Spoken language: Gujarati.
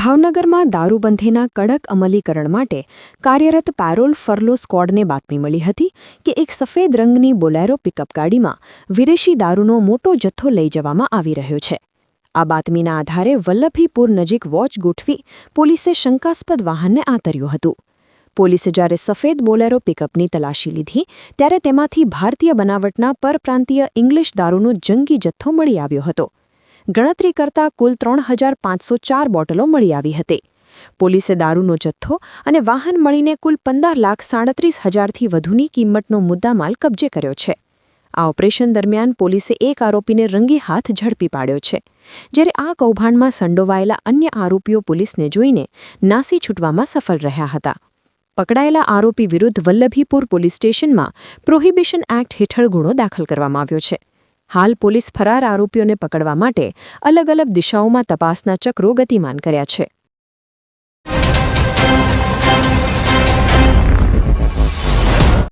ભાવનગરમાં દારૂબંધીના કડક અમલીકરણ માટે કાર્યરત પેરોલ ફરલો સ્કોડને બાતમી મળી હતી કે એક સફેદ રંગની બોલેરો પિકઅપ ગાડીમાં વિદેશી દારૂનો મોટો જથ્થો લઈ જવામાં આવી રહ્યો છે. આ બાતમીના આધારે વલ્લભીપુર નજીક વોચ ગોઠવી પોલીસે શંકાસ્પદ વાહનને આતર્યું હતું. પોલીસે જ્યારે સફેદ બોલેરો પિકઅપની તલાશી લીધી, ત્યારે તેમાંથી ભારતીય બનાવટના પરપ્રાંતીય ઇંગ્લિશ દારૂનો જંગી જથ્થો મળી આવ્યો હતો. ગણતરી કરતા કુલ ત્રણ હજાર પાંચસો ચાર બોટલો મળી આવી હતી. પોલીસે દારૂનો જથ્થો અને વાહન મળીને કુલ પંદર લાખ સાડત્રીસ હજારથી વધુની કિંમતનો મુદ્દામાલ કબજે કર્યો છે. આ ઓપરેશન દરમિયાન પોલીસે એક આરોપીને રંગી હાથ ઝડપી પાડ્યો છે, જ્યારે આ કૌભાંડમાં સંડોવાયેલા અન્ય આરોપીઓ પોલીસને જોઈને નાસી છૂટવામાં સફળ રહ્યા હતા. પકડાયેલા આરોપી વિરુદ્ધ વલ્લભીપુર પોલીસ સ્ટેશનમાં પ્રોહિબિશન એક્ટ હેઠળ ગુનો દાખલ કરવામાં આવ્યો છે. હાલ પોલીસ ફરાર આરોપીઓને પકડવા માટે અલગ અલગ દિશાઓમાં તપાસના ચક્રો ગતિમાન કર્યા છે.